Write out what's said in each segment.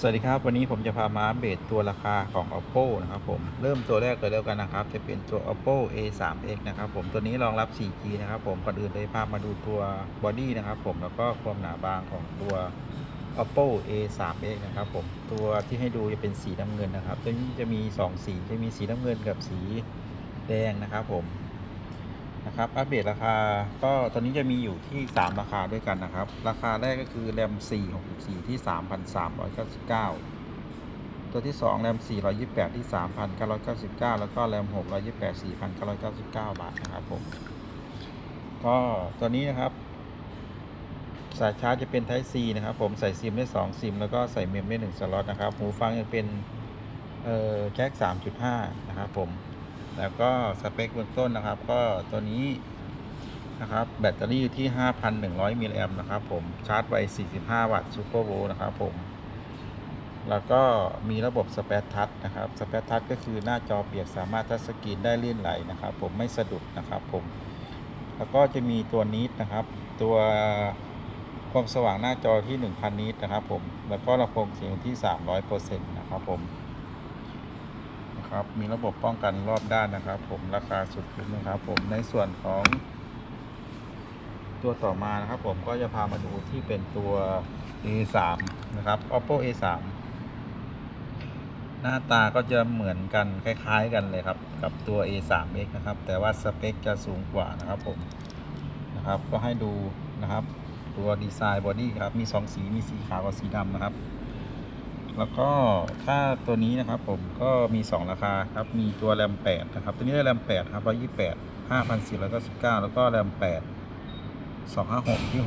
สวัสดีครับ วันนี้ผมจะพามาอัปเดตตัวราคาของ oppo นะครับผมเริ่มตัวแรกเลยแล้วกันนะครับ จะเป็นตัว oppo a 3 x นะครับผมตัวนี้รองรับ 4g นะครับผมก่อนอื่นเลยพามาดูตัวบอดี้นะครับผมแล้วก็ความหนาบางของตัว oppo a 3 x นะครับผมตัวที่ให้ดูจะเป็นสีน้ำเงินนะครับตัวนี้จะมี 2 สีจะมีสีน้ำเงินกับสีแดงนะครับผม นะครับอัปเดตราคาก็ตอนนี้จะมีอยู่ที่ 3 ราคาด้วยกันนะครับ ราคาแรกก็คือแรม 4 64 ที่ 3,399 ตัวที่ 2 แรม 428 ที่ 3,999 แล้วก็แรม 628 4,999 บาทนะครับผมก็ตัวนี้นะครับ สายชาร์จจะเป็น Type C นะครับ ผมใส่ซิมได้ 2 ซิม แล้วก็ใส่เมมได้ 1 สล็อตนะครับ หูฟังยังเป็นเอ่อแจ็ค3.5 นะครับผม แล้วก็สเปคเบื้องต้นนะครับ ก็ตัวนี้นะครับ แบตเตอรี่อยู่ที่ 5,100 มิลลิแอมป์นะครับผมชาร์จไว 45 วัตต์ซูเปอร์โวลต์นะครับผม แล้วก็มีระบบสเปซทัชนะครับสเปซทัชก็คือหน้าจอเปียกสามารถทัชสกรีนได้ลื่นไหลนะครับ ผมไม่สะดุดนะครับผม แล้วก็จะมีตัวนิดนะครับ ตัวความสว่างหน้าจอที่ 1,000 นิตนะครับผม แล้วก็ลำโพงเสียงที่ 300%นะครับผม นะครับ มีระบบป้องกันรอบด้านนะครับ ผมราคาสุดคุ้มนะครับ ผมในส่วนของ ตัวต่อมานะครับ ผมก็จะพามาดูที่เป็นตัว A3 นะครับ oppo A3 หน้าตาก็จะเหมือนกันคล้าย ๆ กันเลยครับ กับตัว A3X นะครับ แต่ว่าสเปคจะสูงกว่านะครับ ผมนะครับ ก็ให้ดูนะครับ ตัวดีไซน์บอดี้ครับ มี 2 สี มีสีขาวกับสีดำนะครับ แล้วก็ถ้าตัวนี้นะครับผมก็มี 2 ราคาครับมีตัวแรม8นะครับตัวนี้ได้แรม8ครับ128 5,499 แล้วก็แรม8 256 ที่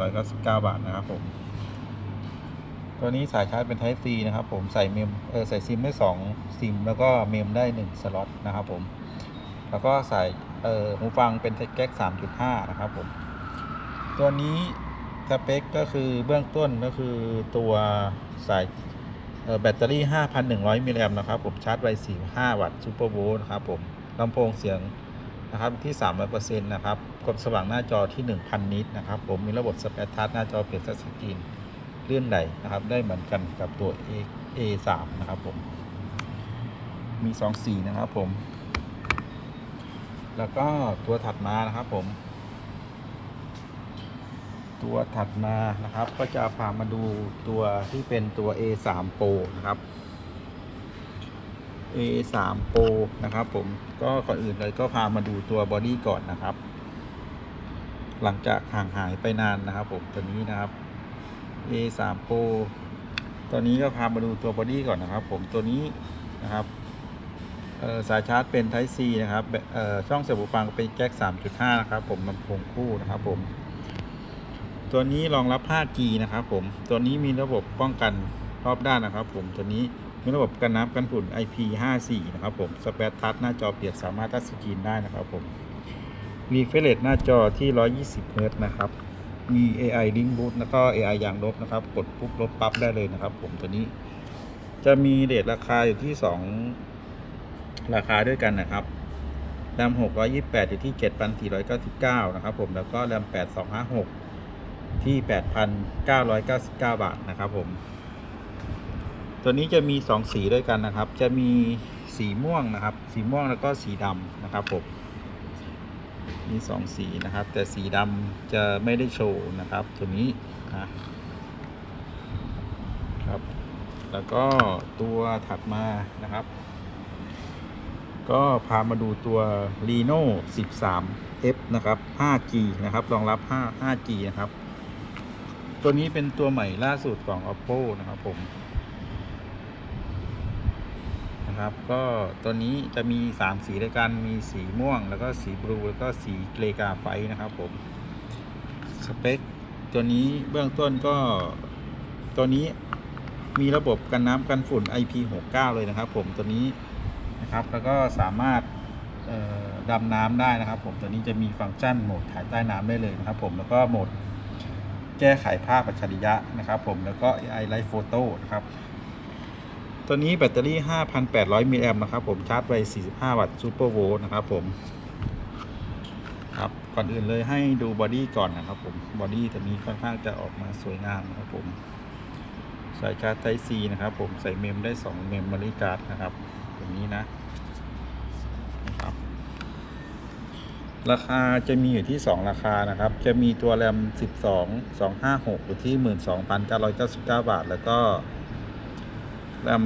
6,499 บาทนะครับผมตัวนี้สายชาร์จเป็น Type C นะครับผมใส่เมมเออใส่ซิมได้2ซิมแล้วก็เมมได้ 1 สล็อตนะครับผมแล้วก็ใส่เออหูฟังเป็นแจ็ค3.5 นะครับผมตัวนี้สเปคก็คือเบื้องต้นก็คือตัวสาย แบตเตอรี่ 5,100 มิลลิแอมป์นะครับ ผมชาร์จไว45 วัตต์ซูเปอร์โวลต์นะครับผมลำโพงเสียงนะครับที่ 300%นะครับความสว่างหน้าจอที่ 1,000 นิตนะครับ ผมมีระบบสเปซทัชหน้าจอเปลี่ยนทัชสกรีนเลื่อนไหลนะครับ ได้เหมือนกันกับตัว A A3 นะครับผม มี 2 สีนะครับผม แล้วก็ตัวถัดมานะครับผม ตัวถัดมานะครับ ก็จะพามาดูตัวที่เป็นตัว A3 Pro นะครับ A3 Pro นะครับ ผมก็ก่อนอื่นเลยก็พามาดูตัวบอดี้ก่อนนะครับ หลังจากห่างหายไปนานนะครับ ผมตัวนี้นะครับ A3 Pro ตัวนี้ก็พามาดูตัวบอดี้ก่อนนะครับ ผมตัวนี้นะครับสายชาร์จเป็น Type C นะครับช่องเสียบหูฟังเป็นแจ็ค3.5 นะครับ ผมลำโพงคู่นะครับผม ตัวนี้รองรับ 5G นะครับผม ตัวนี้มีระบบป้องกันรอบด้านนะครับ ผม ตัวนี้มีระบบกันน้ำกันฝุ่น IP54 นะครับผม สเปซทัชหน้าจอเปียกสามารถทัชสกรีนได้นะครับผมรีเฟรชหน้าจอที่ 120 เฮิรตซ์นะครับ มี AI Link Boot แล้วก็ AI ยางลบนะครับ กดปุ๊บลบปั๊บได้เลยนะครับ ผม ตัวนี้ จะมีเรทราคาอยู่ที่ 2 ราคาด้วยกันนะครับแรม628 อยู่ที่ 7,499 นะครับผม แล้วก็แรม8256 ที่ 8,999 บาทนะครับผมตัวนี้จะมี 2 สีด้วยกันนะครับ จะมีสีม่วงนะครับ สีม่วงแล้วก็สีดำนะครับผมมี 2 สีนะครับ แต่สีดำจะไม่ได้โชว์นะครับ ตัวนี้นะครับ แล้วก็ตัวถัดมานะครับ ก็พามาดูตัว Reno 13 F นะครับ 5G นะครับ รองรับ 5 5G นะครับ ตัวนี้เป็นตัวใหม่ล่าสุดของ Oppo นะครับผม นะครับ ก็ตัวนี้จะมี 3 สีด้วยกัน มีสีม่วง แล้วก็สีบลู แล้วก็สีเกรกาไฟนะครับผม สเปค ตัวนี้เบื้องต้นก็ ตัวนี้มีระบบกันน้ำกันฝุ่น IP69 เลยนะครับผม ตัวนี้นะครับ แล้วก็สามารถดำน้ำได้นะครับผม ตัวนี้จะมีฟังก์ชันโหมดถ่ายใต้น้ำได้เลยนะครับผม แล้วก็โหมด แก้ไขภาพอัจฉริยะนะครับผมแล้วก็ AI Live Photo นะครับ ตัวนี้แบตเตอรี่ 5,800มิลลิแอมป์นะครับผมชาร์จไว45 วัตต์ซูเปอร์โวลต์นะครับผมครับก่อนอื่นเลยให้ดูบอดี้ก่อนนะครับผมบอดี้ตัวนี้ค่อนข้างจะออกมาสวยงามนะครับผมสายชาร์จ Type C นะครับผมใส่เมมได้ 2 เมมโมรี่การ์ดนะครับตรงนี้นะนะครับ ราคาจะมีอยู่ที่ 2 ราคานะครับ จะมีตัวแรม 12 256 อยู่ที่ 12,999 บาท แล้วก็แรม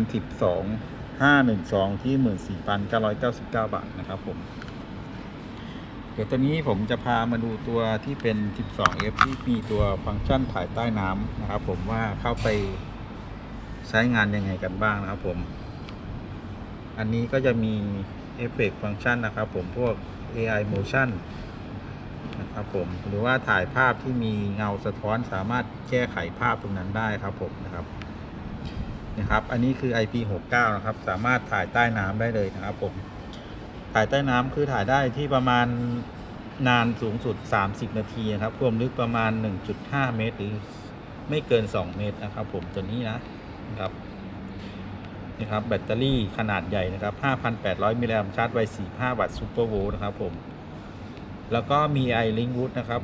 12 512 ที่ 14,999 บาทนะครับผม เดี๋ยวตอนนี้ผมจะพามาดูตัวที่เป็น 12F ที่มีตัวฟังก์ชันถ่ายใต้น้ำนะครับผมว่าเข้าไปใช้งานยังไงกันบ้างนะครับผม อันนี้ก็จะมีเอฟเฟกฟังก์ชันนะครับผมพวก AI motion นะครับผมหรือว่าถ่ายภาพที่มีเงาสะท้อนสามารถแก้ไขภาพตรงนั้นได้ครับผมนะครับนะครับ อันนี้คือ IP69 นะครับ สามารถถ่ายใต้น้ำได้เลยนะครับผมถ่ายใต้น้ำคือถ่ายได้ที่ประมาณนานสูงสุด 30 นาทีนะครับความลึกประมาณ 1.5 เมตร หรือไม่เกิน 2 เมตรนะครับผมตัวนี้นะนะครับ นี่ครับแบตเตอรี่ขนาดใหญ่นะครับ 5,800 มิลลิแอมป์ชาร์จไว 45 วัตต์ซูเปอร์โวลต์นะครับผม แล้วก็มี i Link Wood นะครับ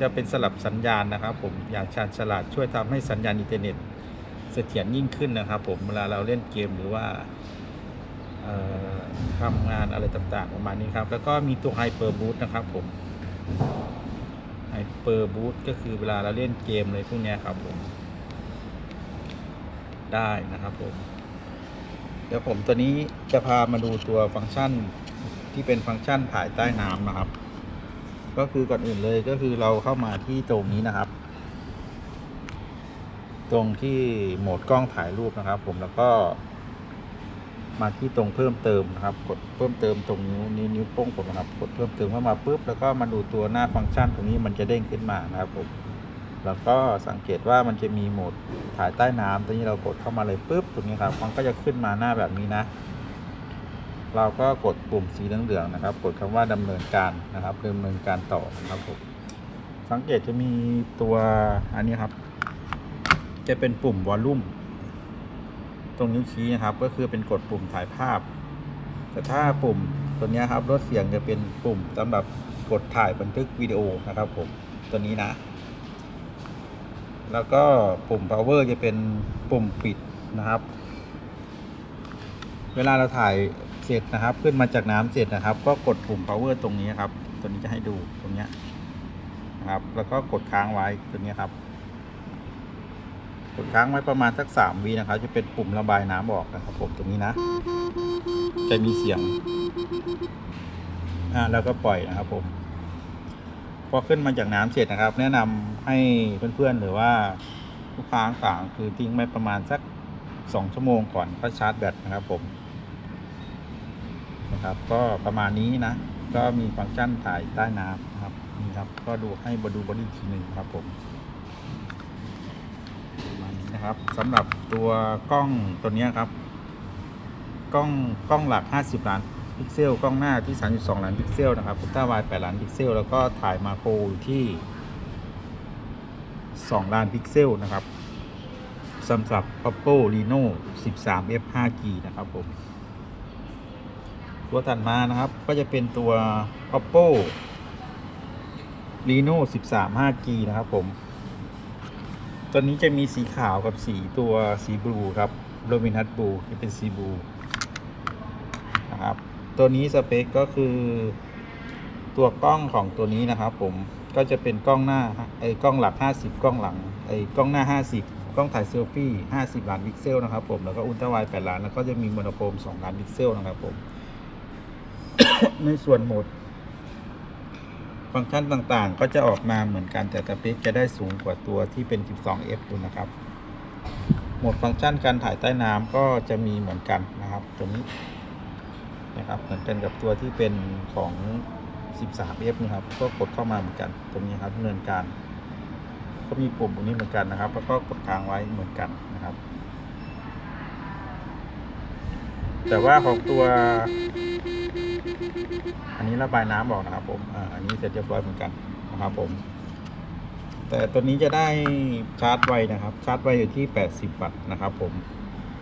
จะเป็นสลับสัญญาณนะครับผม อย่างชาญฉลาดช่วยทำให้สัญญาณอินเทอร์เน็ตเสถียรยิ่งขึ้นนะครับผม เวลาเราเล่นเกมหรือว่าทำงานอะไรต่างๆ ประมาณนี้ครับ แล้วก็มีตัว Hyper Boost นะครับผม Hyper Boost ก็คือเวลาเราเล่นเกมเลยพวกนี้ครับผม ได้นะครับผม ดี๋ยวผมตัวนี้จะพามาดูตัวฟังก์ชันที่เป็นฟังก์ชันถ่ายใต้น้ำนะครับ ก็คือก่อนอื่นเลยก็คือเราเข้ามาที่ตรงนี้นะครับ ตรงที่โหมดกล้องถ่ายรูปนะครับ ผมแล้วก็ มาที่ตรงเพิ่มเติมนะครับ กดเพิ่มเติมตรงนิ้วนิ้วนิ้วโป้งผมนะครับ กดเพิ่มเติมเข้ามาปุ๊บแล้วก็มาดูตัวหน้าฟังก์ชันตรงนี้มันจะเด้งขึ้นมานะครับผม แล้วก็สังเกตว่ามันจะมีโหมดถ่ายใต้น้ำตรงนี้เรากดเข้ามาเลยปุ๊บตรงนี้ครับมันก็จะขึ้นมาหน้าแบบนี้นะ เราก็กดปุ่มสีเหลืองๆนะครับ กดคำว่าดำเนินการนะครับดำเนินการต่อนะครับผมสังเกตจะมีตัวอันนี้ครับ จะเป็นปุ่มวอลลุ่มตรงนิ้วชี้นะครับ ก็คือเป็นกดปุ่มถ่ายภาพ แต่ถ้าปุ่มตัวนี้ครับลดเสียงจะเป็นปุ่มสำหรับกดถ่ายบันทึกวิดีโอนะครับผมตัวนี้นะ แล้วก็ปุ่ม power จะเป็นปุ่มปิดนะครับ เวลาเราถ่ายเสร็จนะครับ ขึ้นมาจากน้ำเสร็จนะครับ ก็กดปุ่ม power ตรงนี้ครับ ตัวนี้จะให้ดูตรงนี้นะครับ แล้วก็กดค้างไว้ตัวนี้ครับ กดค้างไว้ประมาณสักสามวินะครับ จะเป็นปุ่มระบายน้ำออกนะครับผมตรงนี้นะ จะมีเสียงอ่าแล้วก็ปล่อยนะครับผม พอขึ้นมาจากน้ำเสร็จนะครับ แนะนำให้เพื่อนๆหรือว่าลูกค้าต่างๆคือทิ้งไว้ประมาณสักสองชั่วโมงก่อนก็ชาร์จแบตนะครับผมนะครับ ก็ประมาณนี้นะ ก็มีฟังก์ชันถ่ายใต้น้ำนะครับนี่ครับ ก็ดูให้บดูบอดี้ทีหนึ่งครับผมประมาณนี้นะครับสำหรับตัวกล้องตัวนี้ครับ กล้องกล้องหลัก 50 ล้าน พิกเซล กล้องหน้าที่ 32 ล้านพิกเซลนะครับอุลตร้าไวด์8ล้านพิกเซล แล้วก็ถ่ายมาโครอยู่ที่ 2 ล้านพิกเซลนะครับสำหรับ Oppo Reno 13 f 5G นะครับผมตัวถัดมานะครับก็จะเป็นตัว Oppo Reno 13 5G นะครับผมตัวนี้จะมีสีขาวกับสีตัวสีบลูครับโรบินัทบลูที่เป็นสีบลู ตัวนี้สเปคก็คือตัวกล้องของตัวนี้นะครับผมก็จะเป็นกล้องหน้าไอ้กล้องหลัก 50 กล้องหลังไอ้กล้องหน้า 50 กล้องถ่ายเซลฟี่ 50 ล้านพิกเซลนะครับผมแล้วก็อุลตร้าไวด์8ล้านแล้วก็จะมีโมโนโครม 2 ล้านพิกเซลนะครับผม ในส่วนโหมด ฟังก์ชันต่างๆ ก็จะออกมาเหมือนกันแต่สเปคจะได้สูงกว่าตัวที่เป็น 12F ดูนะครับโหมดฟังก์ชันการถ่ายใต้น้ำก็จะมีเหมือนกันนะครับตรงนี้ นะครับเหมือนกันกับตัวที่เป็นของ 13F นะครับ ก็กดเข้ามาเหมือนกัน ตรงนี้ครับดำเนินการ ก็มีปุ่มตรงนี้เหมือนกันนะครับ แล้วก็กดค้างไว้เหมือนกันนะครับ แต่ว่าของตัว อันนี้ระบายน้ำบอกนะครับผมอ่าอันนี้เสร็จเรียบร้อยเหมือนกันนะครับผม แต่ตัวนี้จะได้ชาร์จไวนะครับ ชาร์จไวอยู่ที่ 80 วัตต์นะครับผม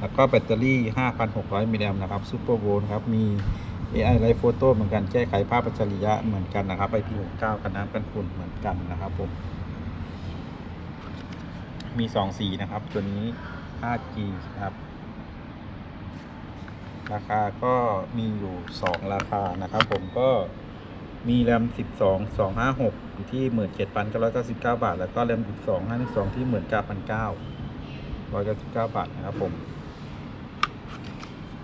แล้วก็แบตเตอรี่ 5,600 มิลลิแอมป์นะครับซูเปอร์โวลต์ครับ มี AI Live Photo เหมือนกันแก้ไขภาพอัจฉริยะเหมือนกันนะครับ IP69 กันน้ำกันฝุ่นเหมือนกันนะครับผม มี 2 สีนะครับ ตัวนี้ 5G ครับ ราคาก็มีอยู่ 2 ราคานะครับ ผมก็มีแรม 12 256 อยู่ที่ 17,999 บาทแล้วก็แรม 12 512 ที่ 19,900 199 บาทนะครับผม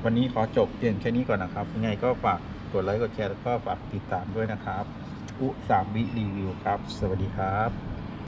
วันนี้ขอจบเพียงแค่นี้ก่อนนะครับ ยังไงก็ฝากกดไลค์กดแชร์แล้วก็ฝากติดตามด้วยนะครับ อุสามวิรีวิวครับ สวัสดีครับ